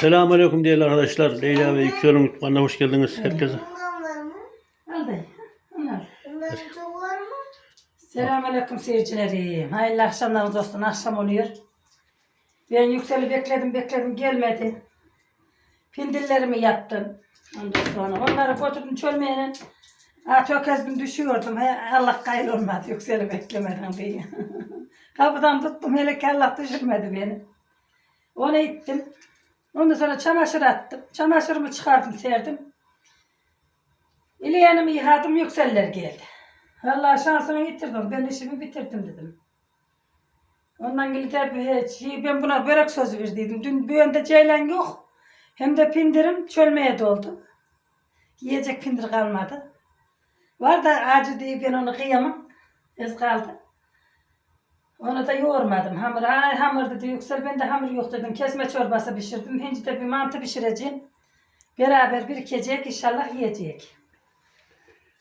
Selamünaleyküm değerli arkadaşlar. Leyla ve Yüksel'in mutfağına hoş geldiniz herkese. Al dayı. Al. Bundan çok var mı? Selamünaleyküm seyircilerim. Hayırlı akşamlar dostum. Akşam oluyor. Ben Yüksel'i bekledim bekledim gelmedi. Pindillerimi yaptım. Ondan sonra onları götürdüm çölmeyene. Ha tökezdim düşüyordum. He, Allah kayır olmadı Yüksel'i beklemeden diye. Kapıdan tuttum hele ki Allah düşürmedi beni. Onu ittim. Ondan sonra çamaşır attım. Çamaşırımı çıkardım serdim. İleyenimi yıkadım Yükseller geldi. Allah şansımı getirdim. Ben işimi bitirdim dedim. Ondan gelip şey, ben buna börek sözü verdiydim. Dün bir yönde ceylan yok. Hem de pindirim çölmeye doldu. Yiyecek pindir kalmadı. Var da acı diye ben onu kıyamam. Ez kaldı. Onu da yoğurmadım. Hamur, ay hamur dedi yüksel. Ben de hamur yok dedim. Kesme çorbası pişirdim. Hinci de bir mantı pişireceğim. Beraber birikecek inşallah yiyecek.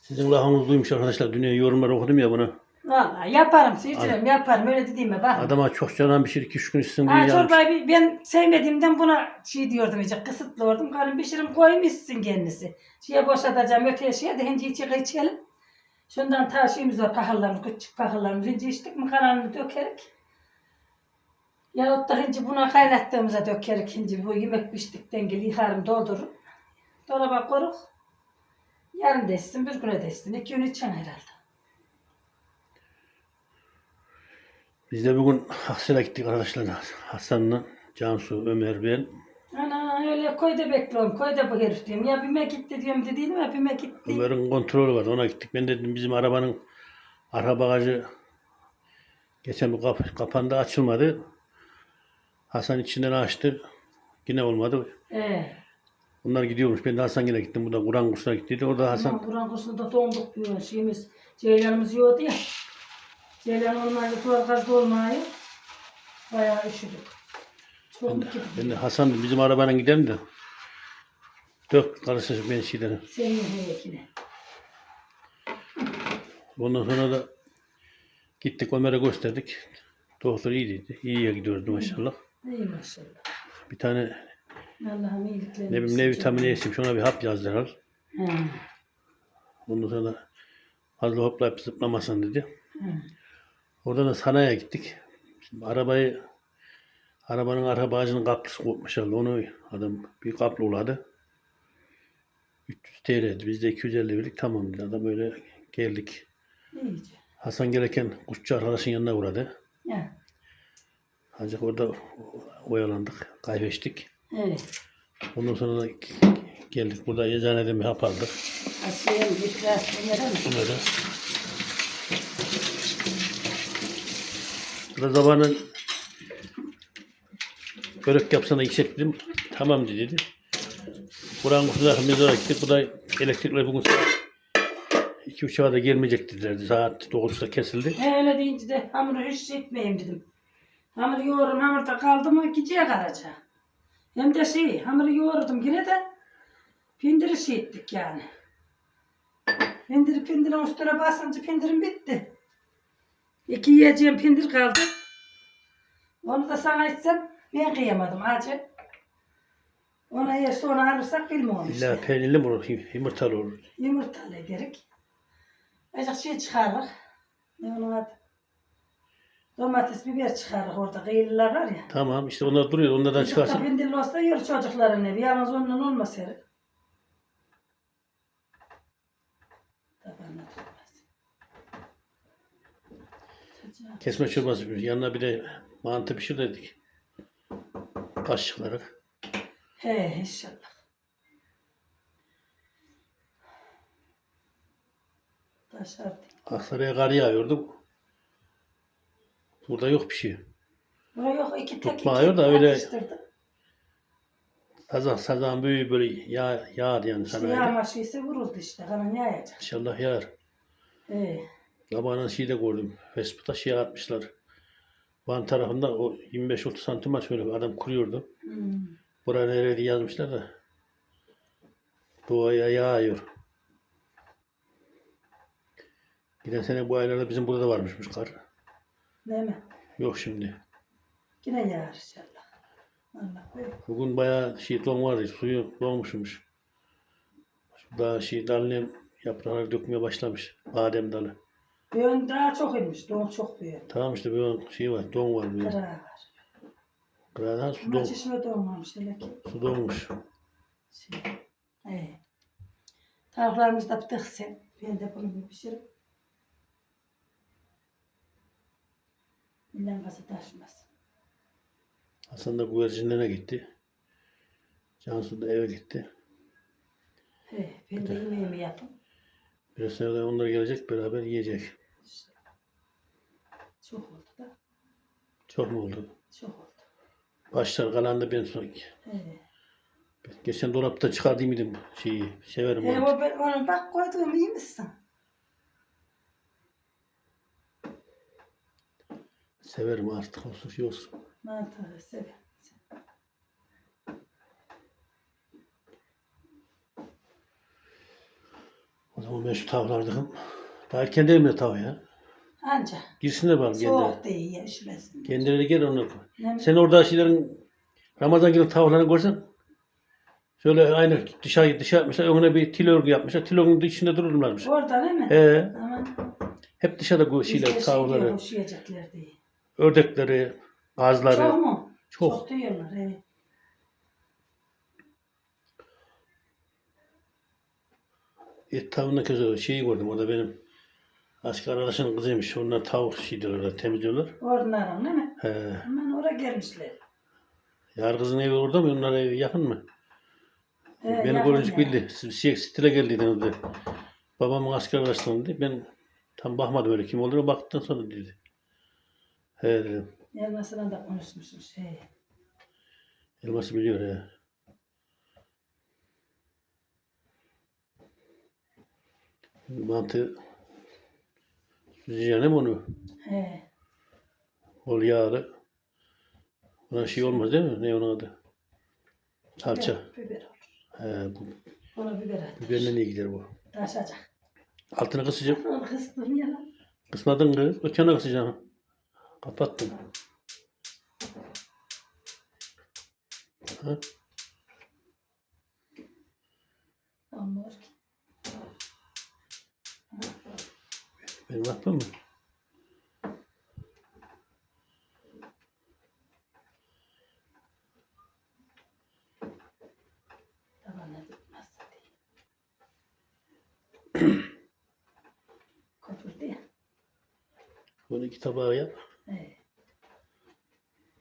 Sizin lafınız duymuş arkadaşlar. Dünya yorumları okudum ya bunu. Vallahi yaparım seyircilerim yaparım öyle dediğime bak. Adama çok canan şey iki üç gün içsin diye Ha, çorbayı bir- ben sevmediğimden buna şey diyordum iyice kısıtlıyordum. Karım pişirim koyayım içsin kendisi. Şeye boşaltacağım öteye şeye de hinci içe içelim. Şundan ta şeyimiz var pahırlarımız küçük pahırlarımız. Hinci içtik mi kalanını dökerek. Yahut da hinci buna kaynattığımıza dökerek hinci bu yemek piştikten gel yıkarım doldururum. Dolaba koruk. Yarın desin bir güne desin. iki gün için herhalde. Biz de bugün Aksaray'a gittik arkadaşlar. Hasan'la, Cansu, Ömer, ben. Ana öyle koyda bekliyorum. Koyda bu herif diyorum. Ya bime gitti diyorum dediğim ya bime gitti. Ömer'in kontrolü vardı ona gittik. Ben dedim bizim arabanın arka bagajı geçen bir kap kapandı açılmadı. Hasan içinden açtı. Yine olmadı. Ee, Bunlar gidiyormuş. Ben de Hasan yine gittim. Bu da Kur'an kursuna gittiydi. Orada Hasan Hasan. Kur'an kursunda donduk diyor. Şeyimiz, ceylanımız yoktu ya. Ceylan olmayınca tuvalgazda olmayı bayağı üşüdük. Ben de Hasan bizim arabanın gidelim de. Dök karışır ben şeyleri. Senin heyekine. Ondan sonra da gittik Ömer'e gösterdik. Doktor iyiydi. İyiye gidiyordu maşallah. İyi maşallah. Bir tane Allah'ım iyiliklerini ne bileyim ne vitamini yesim ona bir hap yazdılar. He. Ondan sonra fazla hoplayıp zıplamasın dedi. He. Oradan da sanayiye gittik. Şimdi arabayı arabanın arka bagajının kaplısı kopmuş herhalde. Onu adam bir kaplı uladı. 300 TL'ydi. Biz de 250 verdik. Tamam dedi. Adam öyle geldik. İyice. Hasan gereken kuşçu arkadaşın yanına uğradı. Ya. Ancak orada oyalandık, kaybeştik. Evet. Ondan sonra da geldik burada eczaneden bir hap aldık. Asiye'm bir biraz ömere mi? Bunları. Burada zamanın börek yapsana içecek dedim. Tamam dedi. Buranın kutusuna mezara gittik. Bu da elektrikler bugün saat iki uçağa da gelmeyecek dediler. Saat 9'da kesildi. He öyle deyince de hamuru hiç etmeyeyim dedim. Hamur yoğururum hamurda kaldı mı geceye kalacak. Hem de şey hamuru yoğurdum yine de pindiri şey ettik yani. Pindiri pindirin üstüne basınca pindirim bitti. İki yiyeceğim pindir kaldı. Onu da sana içsem ben kıyamadım acı. Ona yer sonra alırsak bilmiyorum İlla işte. peynirli mi olur, yumurtalı olur. Yumurtalı gerek. Azıcık şey çıkarırız. Ne onun adı? Domates, biber çıkarırız orada. Kıyılılar var ya. Tamam işte onlar duruyor. Onlardan Çocuk da çıkarsın. bindilli olsa yer çocukların evi. Yalnız ondan olmaz her. Tabanına tutmaz. Çocuğa- Kesme çorbası. Yanına bir de mantı pişir dedik. Kaşıkları. He inşallah. Taşar. Aksaray'a kar yağıyordu. Burada yok bir şey. Buraya yok iki tek Tutmuyor da öyle-. Sazan sazan böyle böyle yağ, yağar yani İşte sana. yağma şeysi vuruldu işte. Kanan yağacak. İnşallah yağar. He. Sabahın şeyi de gördüm. Facebook'ta şey atmışlar. Van tarafında o 25-30 santim var şöyle adam kuruyordu. Hmm. Buraya nereye diye yazmışlar da. Doğaya yağıyor. Giden sene bu aylarda bizim burada da varmışmış kar. Değil mi? Yok şimdi. Yine yağar inşallah. Allah büyük. Bugün bayağı şey don vardı. Suyu donmuşmuş. Daha şey dalını yaprağları dökmeye başlamış. Badem dalı. Büyün daha çok imiş. Doğum çok büyük. Tamam işte böyle şey var. Don var böyle. Kırağı var. Kıradan su, Ama don, çeşme doğmamış hele ki. su donmuş. Şey. Evet. Tavuklarımız da pıtıksın. Ben de bunu bir pişirip. Millen kası taşmaz. Hasan da güvercinlerine gitti. Cansu da eve gitti. He, ben de yemeğimi yapın. Biraz sonra onlar gelecek beraber yiyecek. Çok oldu da. Çok mu oldu? Çok oldu. Başlar kalan da ben sonra. He. Geçen dolapta çıkardıydım şeyi. Severim He, onu. o ben, onu bak koyduğum iyi misin? Severim artık olsun şey olsun. Mantarı severim. O zaman ben şu tavlardım. Daha erken değil mi tav ya? Anca. Girsinler bakalım kendileri. Soğuk değil ya üşümesin. Kendileri gel onlar. Ne Sen orada şeylerin Ramazan günü tavlarını görsen şöyle aynı dışarı dışarı yapmışlar. Önüne bir til örgü yapmışlar. Til örgünün içinde dururlarmış. Orada değil mi? He, Aman. hep dışarıda bu şeyler, şey diyor, Üşüyecekler diye. ördekleri, ağızları. Çok mu? Çok. Çok diyorlar. He. Et tavuğunda kez şeyi gördüm. Orada benim asker arkadaşının kızıymış. Onlar tavuk şey diyorlar, temizliyorlar. Oradan değil mi? He. Hemen oraya gelmişler. Yar kızın evi orada mı? Onlar evi yakın mı? He, Beni yakın görünce ya. bildi. Siz şey, stile geldiydiniz dedi. Babamın asker arkadaşları dedi. Ben tam bakmadım öyle kim olduğunu baktıktan sonra dedi. He dedim. Elmasına da konuşmuşmuş. He. Elması biliyor ya. Mantı süzeceğim onu. He. Bol yağlı. Buna şey olmaz değil mi? Ne onun adı? Salça. Biber, biber olur. He, bu Ona biber at. biberle ne gider bu? Taşacak. Altını kısacağım. Onu kıstım ya lan. Kısmadın kız. Ötene kısacağım. Kapattım. Ha? Olmuyor aklım mı? Bunu iki tabağa yap. He.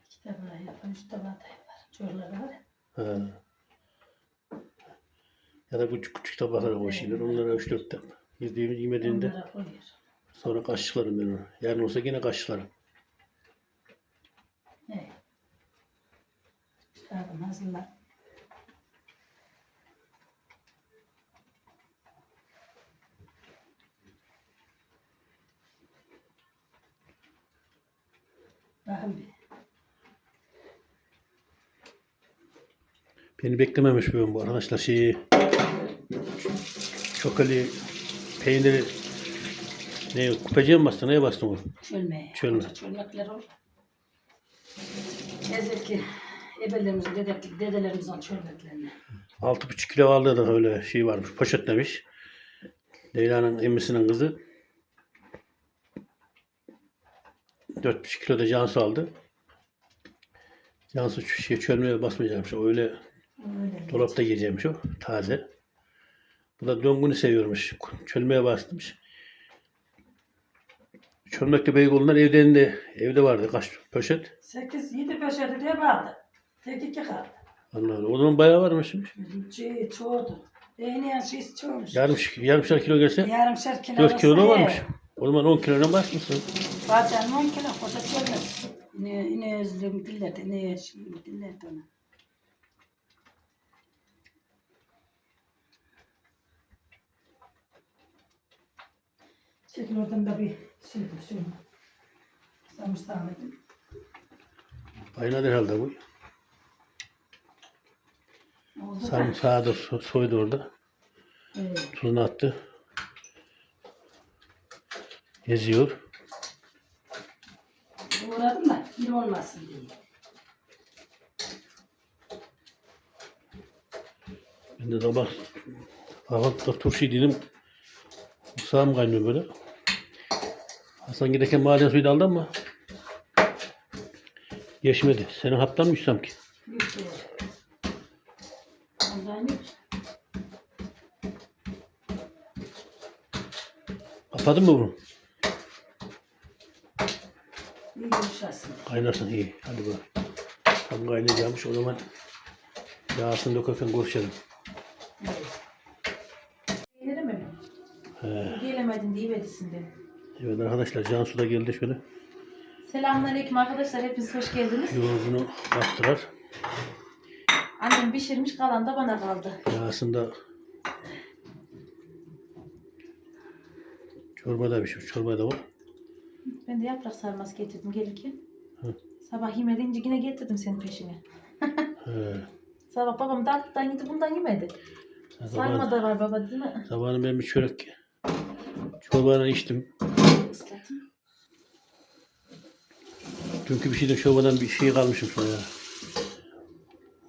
İki tabağı yapar, üç tabağı da yapar. Çorları var ya. Ha. Ya da küçük küçük tabaklara koşuyor. Onlara üç dört tane. Yediğimiz yemediğinde Onlara koyuyor. Sonra kaşıklarım ben onu. Yarın olsa yine kaşıklarım. He. Çıkardım hazırlar. Bakın bir. Beni beklememiş bu arkadaşlar şeyi çokali peyniri ne kupeciye mi bastın neye bastın o? Çölmeye. Çölme. Çölmekler olur. Ezelki ebelerimizin, dede, dedelerimizin çölmeklerini. Altı buçuk kilo aldı da öyle şey varmış poşetlemiş. Leyla'nın emmisinin kızı. Dört buçuk kilo da Cansu aldı. Cansu şu şey çölmeye basmayacakmış. O Öyle Öyle. dolapta yiyeceğimmiş o. Taze. Bu da döngünü seviyormuş. Çölmeye bastırmış. Çölmekte Beyoğlu'ndan evden de evde vardı kaç poşet. 8, 7 peşeri diye vardı. Tek iki kaldı. Allah Allah. O zaman bayağı varmış. Şey, çoğdu. Değneyen şey çoğumuş. Yarım, yarımşar kilo gelse Yarımşar kilo. 4 kilo da olsa, varmış. O zaman 10 kilodan basmışsın. Bazen 10 kilo koşa çölmez. Yine, yine özlüğüm dillerdi. Yine şimdi dillerdi onu. Çekil oradan da bir Şimdi şunu. Sarımsağını. Bayıladı herhalde bu. Sarımsağı da so soydu orada. Evet. Tuzunu attı. Geziyor. Doğradım da kilo olmasın diye. Ben de sabah kahvaltıda turşu dedim. Sağım kaynıyor böyle. Hasan giderken maden suyu da aldı ama geçmedi. Senin haptan mı içsem ki? Kapadın mı bunu? İyi yumuşasın. Kaynasın iyi. Hadi bak. Tam kaynayacakmış o zaman yağsını dökerken görüşelim. Evet. Gelemedin diye verirsin beni. Evet arkadaşlar Cansu da geldi şöyle. Selamünaleyküm arkadaşlar. Hepiniz hoş geldiniz. Yoğurdunu kattılar. Annem pişirmiş kalan da bana kaldı. Yağsını da çorba da pişmiş. Çorba da var. Ben de yaprak sarması getirdim gelirken. Hı. Sabah yemedince yine getirdim senin peşine. He. Sabah babam tatlıdan yedi bundan yemedi. Sarma da var baba değil mi? sabahını ben bir çörek çorbayla içtim. Dünkü bir şeyden çorbadan bir şey kalmışım sonra ya.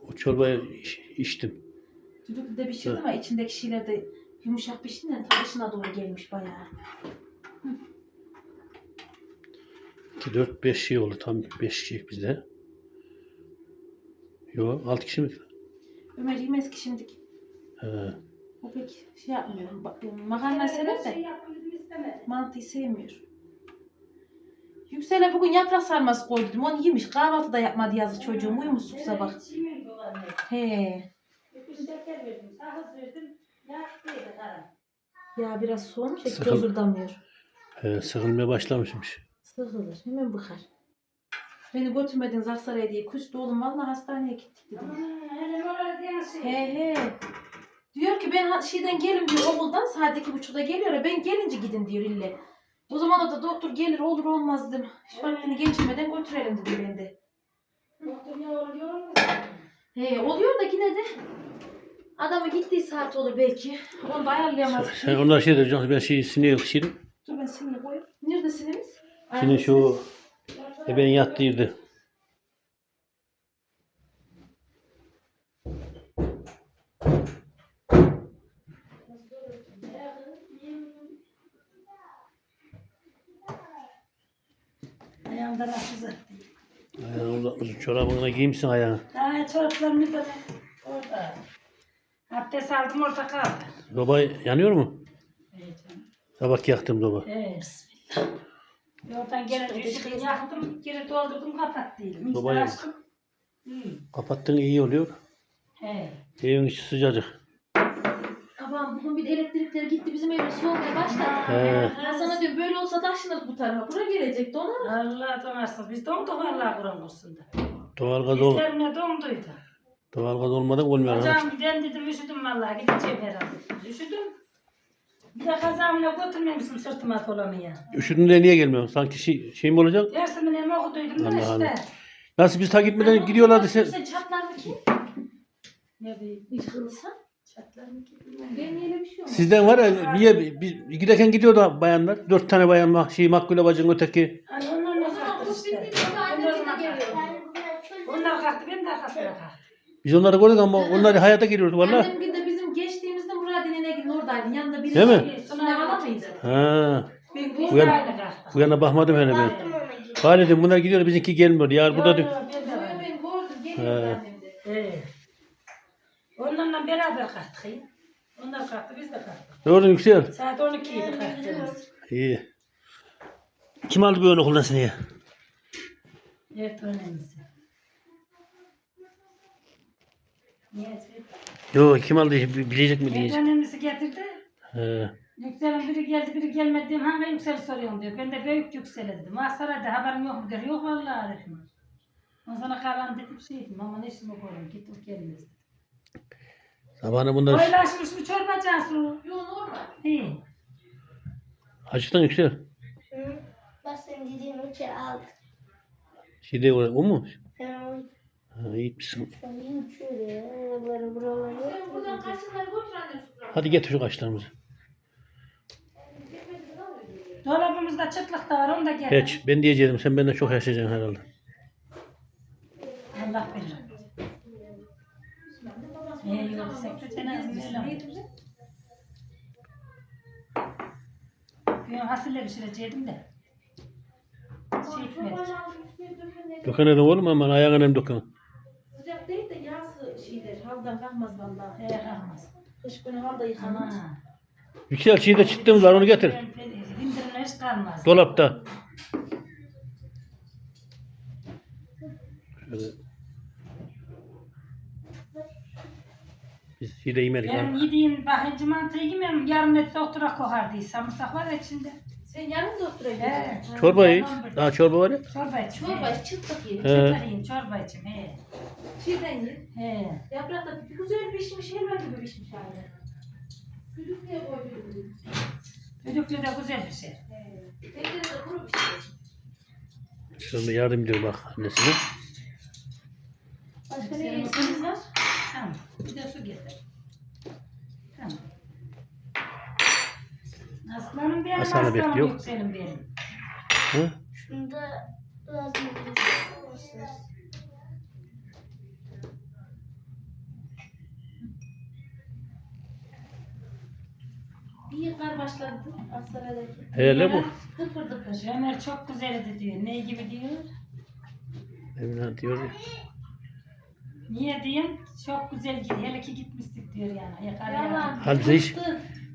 O çorbayı iç- içtim. Düdüklü de pişirdim ama içindeki şeyler de yumuşak piştiğinden ta dışına doğru gelmiş bayağı. 2, 4, 5 şey oldu. Tam 5 kişi bizde. Yo 6 kişi mi? Ömer yemez ki şimdi. He. O pek şey yapmıyor. Bak, Makarna sever Şey de yapıldı istemedi. mantıyı sevmiyor. Yüksel'e bugün yaprak sarması koydum. Onu yemiş. Kahvaltı da yapmadı yazık çocuğum. Uyumuşsun sabah. Hiç. He. Ya biraz soğumuş ya Sıkıl- dozurdamıyor. He, sıkılmaya başlamışmış. Sıkılır. Hemen bıkar. Beni götürmediniz Aksaray'a diye. Küstü oğlum. Vallahi hastaneye gittik dedim. He he. Diyor ki ben ha- şeyden gelin diyor okuldan saat iki buçukta geliyor ya ben gelince gidin diyor ille. O zaman da doktor gelir olur olmaz dedim. Hiç vaktini geçirmeden götürelim dedi ben de. Doktor ya oluyor mu? He oluyor da yine de adamı gittiği saat olur belki. Onu da ayarlayamaz. Sen onlar şey de Cansu ben şey sinir pişirdim. Dur ben seni koyayım. Neredesiniz? Şimdi şu e ben yattıydı. Ayağımda rahatsız etti. Ayağını uzatmışsın. Çorabını giymişsin ayağını. Daha çoraplarımı da orada. Abdest aldım orada kaldı. Soba yanıyor mu? Evet canım. Sabah yaktım soba. Evet. Oradan gene düştüm, yaktım, geri doldurdum, kapattıydım. Sobayı- açtım. Hı. Kapattın iyi oluyor. He. Evin içi sıcacık. Bugün bir de elektrikler gitti bizim evde soğumaya başladı. He. Ben sana diyorum böyle olsa taşınır bu tarafa. Bura gelecek donar. Allah donarsın. Biz donduk vallahi Kur'an kursunda. Doğalgaz ol. Bizlerimle donduydu. Doğalgaz olmadan olmuyor arkadaşlar. Hocam ben dedim üşüdüm vallahi gideceğim herhalde. Üşüdüm. Bir de kazamla götürmemişsin sırtıma dolamaya. Üşüdün de niye gelmiyorsun? Sanki şey, şey mi olacak? Dersimi ne okuduydum da Allah işte. Allah. Nasıl biz ta gitmeden gidiyorlardı sen. Sen çatlar mı ki? Ne bileyim. Hiç bir şey olmaz. Sizden var ya niye biz giderken gidiyordu bayanlar. Dört tane bayan var. Şey Makbule bacının öteki. Hani onlar zaman kalktı bu işte. geliyor. Çöl Onlar kalktı ben de arkasına kalktım. Biz onları gördük ama onlar hayata geliyordu valla. Annem gün de bizim geçtiğimizde Muradine Negin oradaydı. Yanında biri Değil mi? vardı. Suna hala mıydı? Ha. Bir Bu bu yana-. Bu yana bakmadım hele ben. baktım ona gibi. Bari dedim bunlar gidiyor bizimki gelmiyor. Yar burada diyor. Ben de Böyle vardım. ben gördüm. He. Geliyordu annem de. Ee, Onlarla beraber kalktık. iyi. Onlar kalktı biz de kalktık. Gördün Yüksel. Saat 12 idi kalktığımız. İyi. Kim aldı böyle okuldan seni? Evet önemlisi. Niye? Yo kim aldı bilecek mi Evet diyecek. önemlisi getirdi. He. Yüksel'in biri geldi biri gelmedi diyorum. Hangi Yüksel soruyorum diyor. Ben de büyük Yüksel'e dedim. Asaray'da haberim yok mu diyor. Yok vallahi dedim. Ondan sonra kalan dedim şey dedim ama ne işimi koyayım gittim gelmez. Sabahına bunlar Oylaşmış mı çorba cansu? Yo normal. İyi. açıktan Yüksel. Hı. Bak senin dediğin uçağı aldık. Şey de o, o mu? Yani o Ha, iyi misin? uçağı şöyle ya. Oraları buraları. Ben buradan kaçınları götür annem su Hadi getir şu kaşlarımızı. Dolabımızda çıtlık da var onu da getir. Geç. Ben diyeceğim sen benden çok yaşayacaksın herhalde. Allah bilir. Ben hasille pişirecektim de. Şey etmedi. Döken edin oğlum aman ayağına hem döken. Sıcak değil de yağsı şeyler. Haldan kalkmaz vallahi. He kalmaz. Kış günü halda yıkanmaz. Yüksel çiğde çıktığımız var onu getir. Bindirine hiç kalmaz. Dolapta. Şöyle. Biz şeyde yemedik. Ben ha. yediğim bakıcı mantıyı yemem. Yarım et doktora kokardı. Samırsak var içinde. Sen yarın doktora He. gideceksin. Çorba iç. Daha çorba var ya. Çorba içim. Çorba he. iç, çıtlık ye. He. Çorba yiyeyim, çorba içim. He. Şeyden ye. He. Yaprak da bir güzel pişmiş, helva gibi pişmiş hali. Düdük diye koy. Düdüklü de güzel bir şey. Tekrar de kuru pişmiş. Şöyle yardım ediyor bak annesine. Başka ne yemeğiniz var? Tamam. Bir de su getir. Tamam. Aslanım benim, Hasan'ı aslanım bekliyor. yükselim benim. Hı? Şunda lazım olur. Bir kar başladı. Aksaray'daki. Hele bu. Kıpır dıpır. Ömer çok güzeldi diyor. Ne gibi diyor? Emine diyor ya. Niye diyeyim? Çok güzel gidiyor. Hele ki gitmiştik diyor yani. Yakar Yalan. Halbuki hiç-.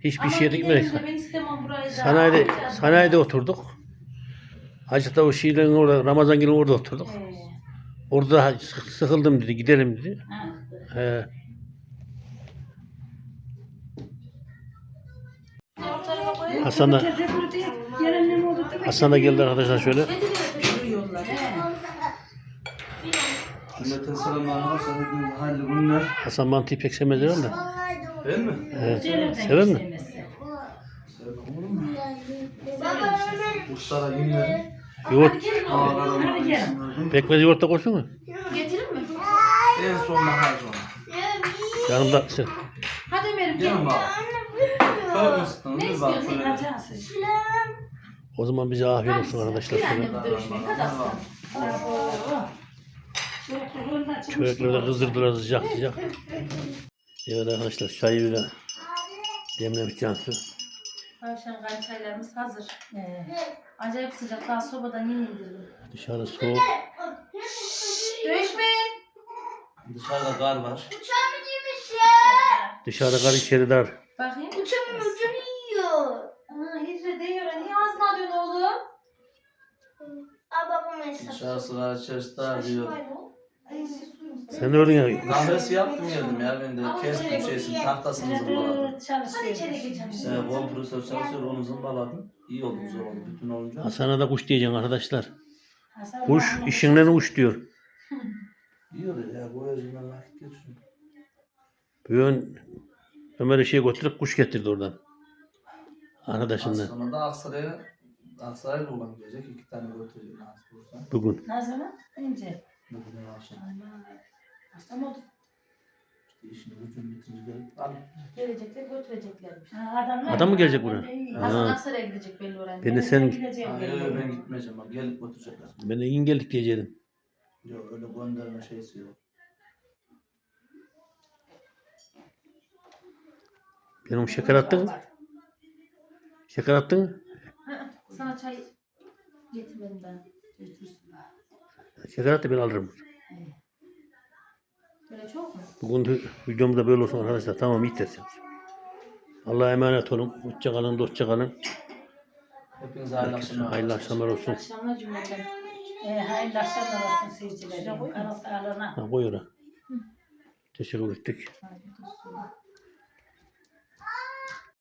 Hiçbir Ama şeye gidelim gitmedik. de Ben istemem burayı da. Sanayide, Alacağız. sanayide oturduk. Hacı o şeylerin orada, Ramazan günü orada oturduk. Ee, Orada sık- sıkıldım dedi, gidelim dedi. ha. Koyalım. Hasan da? Hasan da geldi arkadaşlar şöyle. Kedileri pişiriyorlar. He. Milletin selamlarını varsa hayırlı günler. Hasan mantıyı pek sevmez herhalde. Değil mi? Evet. Sever mi? sevmezse. Olur mu? Kuşlara günlerim. Yoğurt, Hadi. Ağlarım. Hadi pekmez yoğurtta koysun mu? Getirin mi? En son mahal sonra. Yanımda sen. Hadi Ömer'im Gelin gel. Bir bak istiyorsun? şöyle. Acası. O zaman bize afiyet olsun arkadaşlar. Bir annem dövüşmeyin. Hadi aslan. Çörekleri de kızdırdılar sıcak sıcak. Evet arkadaşlar çayı bile demlemiş Cansu. Tavşan çaylarımız hazır. Ee, Acayip sıcak. Daha sobadan yeni indirdim. Dışarı soğuk. Dövüşmeyin. Dışarıda kar var. uçağımı yemiş ya. Dışarı kar içeri dar. Bakayım. Uçağımın ucunu yiyor. Aa, hicre değiyor. Niye ağzına alıyorsun oğlum? Aa babam hesap. Dışarısı kar içerisi dar diyor. Sen öyle ya. Kahvesi yaptım geldim ya ben de kestim şeysini tahtasını zımbaladım. Hadi içeri geçelim. Ee, kompresör çalışıyor onu zımbaladım. İyi oldu güzel oldu bütün olunca. Hasan'a da kuş diyeceksin arkadaşlar. Kuş işinden uç diyor. İyi oluyor ya bu yüzden vakit geçiyor. Bugün Ömer'i şeye götürüp kuş getirdi oradan. Arkadaşından. Aslında da Aksaray'a Aksaray'la olan gelecek iki tane olursa. Bugün. Ne zaman? İnce. Bugün akşam. Akşam oldu. İşte işini bitirince gelip alıp Gelecekler götüreceklermiş. Ha, adamlar Adam mı gelecek buraya? İyi. Ha. Aksaray'a gidecek belli öğrenci. Ben de sen Gideceğim Hayır ben. ben gitmeyeceğim bak gelip götürecekler. ben de geldik diyecektim. Yok öyle gönderme şeysi yok. Benim şeker attın mı? Şeker attın mı? Sana çay getirmedim ben. Götürsün. Şeker attı ben alırım. Böyle çok mu? Bugün de videomuzda böyle olsun arkadaşlar. Tamam yetersiniz. Allah'a emanet olun. Hoşça kalın, dostça kalın. Hepinize hayırlı akşamlar. Hayırlı akşamlar olsun. Akşamlar cümleten. Ee, hayırlı akşamlar olsun seyircilerim. Kanal sağlığına. Ha, buyurun. Teşekkür ettik. Hadi, dursun.